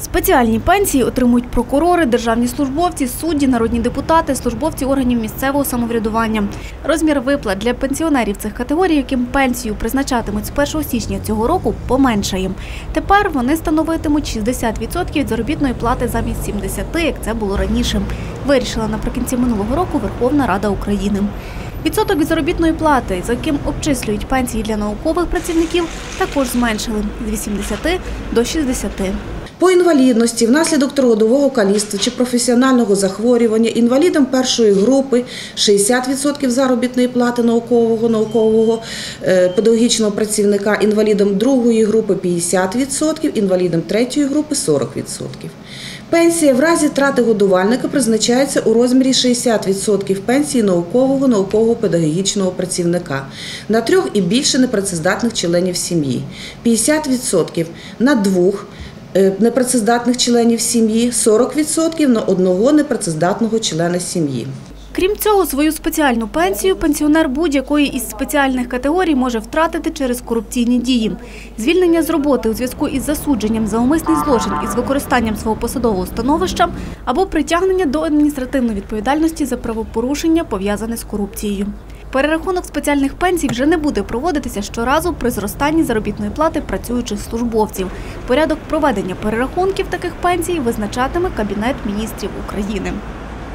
Спеціальні пенсії отримують прокурори, державні службовці, судді, народні депутати, службовці органів місцевого самоврядування. Розмір виплат для пенсіонерів цих категорій, яким пенсію призначатимуть з 1 січня цього року, поменшає. Тепер вони становитимуть 60% від заробітної плати замість 70%, як це було раніше. Вирішила наприкінці минулого року Верховна Рада України. Відсоток від заробітної плати, за яким обчислюють пенсії для наукових працівників, також зменшили з 80 до 60. По інвалідності внаслідок трудового каліцтва чи професіонального захворювання інвалідам першої групи 60% заробітної плати наукового наукового е, педагогічного працівника, інвалідам другої групи 50%, інвалідам третьої групи 40%. Пенсія в разі втрати годувальника призначається у розмірі 60% пенсії наукового наукового педагогічного працівника на трьох і більше непрацездатних членів сім'ї, 50% на двох непрацездатних членів сім'ї, 40% на одного непрацездатного члена сім'ї. Крім цього, свою спеціальну пенсію пенсіонер будь-якої із спеціальних категорій може втратити через корупційні дії. Звільнення з роботи у зв'язку із засудженням за умисний злочин із використанням свого посадового становища або притягнення до адміністративної відповідальності за правопорушення, пов'язане з корупцією. Перерахунок спеціальних пенсій вже не буде проводитися щоразу при зростанні заробітної плати працюючих службовців. Порядок проведення перерахунків таких пенсій визначатиме Кабінет міністрів України.